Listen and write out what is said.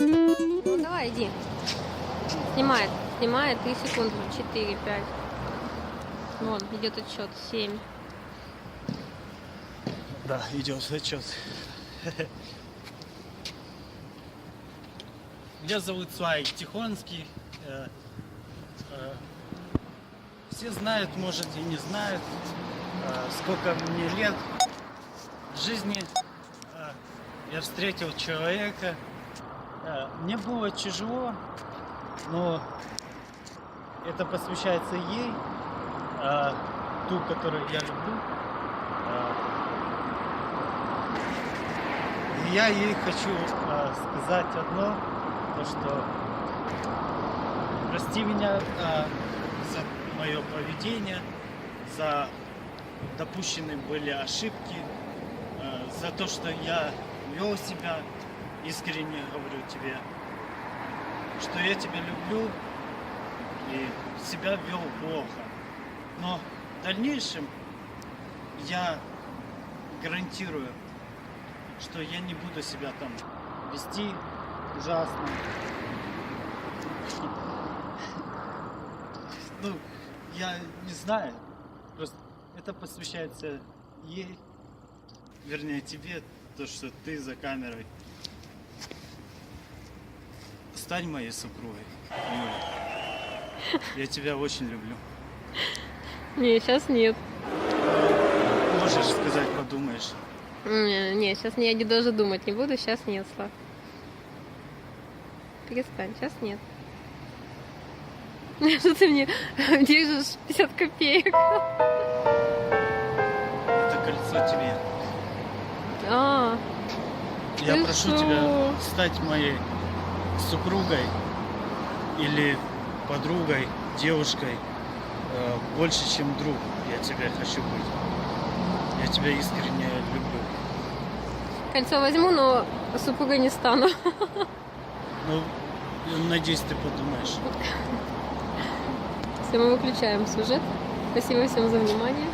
Ну давай, иди. Снимает, снимает. 3 секунды. 4, 5. Вон, идет отсчет. 7. Да, идет отчет. Меня зовут Суай Тихонский. Э, э, Все знают, может и не знают, э, сколько мне лет в жизни. Я встретил человека. Э, Мне было тяжело, но это посвящается ей, э, ту, которую я люблю. Э, и я ей хочу э, сказать одно, то что прости меня э, за мое поведение, за допущенные были ошибки, э, за то, что я вел себя, искренне говорю тебе, что я тебя люблю и себя вел плохо. Но в дальнейшем я гарантирую, что я не буду себя там вести ужасно. Ну, я не знаю. Просто это посвящается ей, вернее тебе, то, что ты за камерой. Стань моей супругой, Юля. Я тебя очень люблю. Не, сейчас нет. Можешь сказать, подумаешь. Не, не, сейчас я не даже думать не буду. Сейчас нет, Слав. Перестань, сейчас нет. Что ты мне держишь 50 копеек? Это кольцо тебе. А, Я Ты прошу шо? тебя стать моей супругой или подругой, девушкой, э, больше, чем друг. Я тебя хочу быть. Я тебя искренне люблю. кольцо возьму, но супругой не стану. Ну, надеюсь, ты подумаешь. Все, мы выключаем сюжет. Спасибо всем за внимание.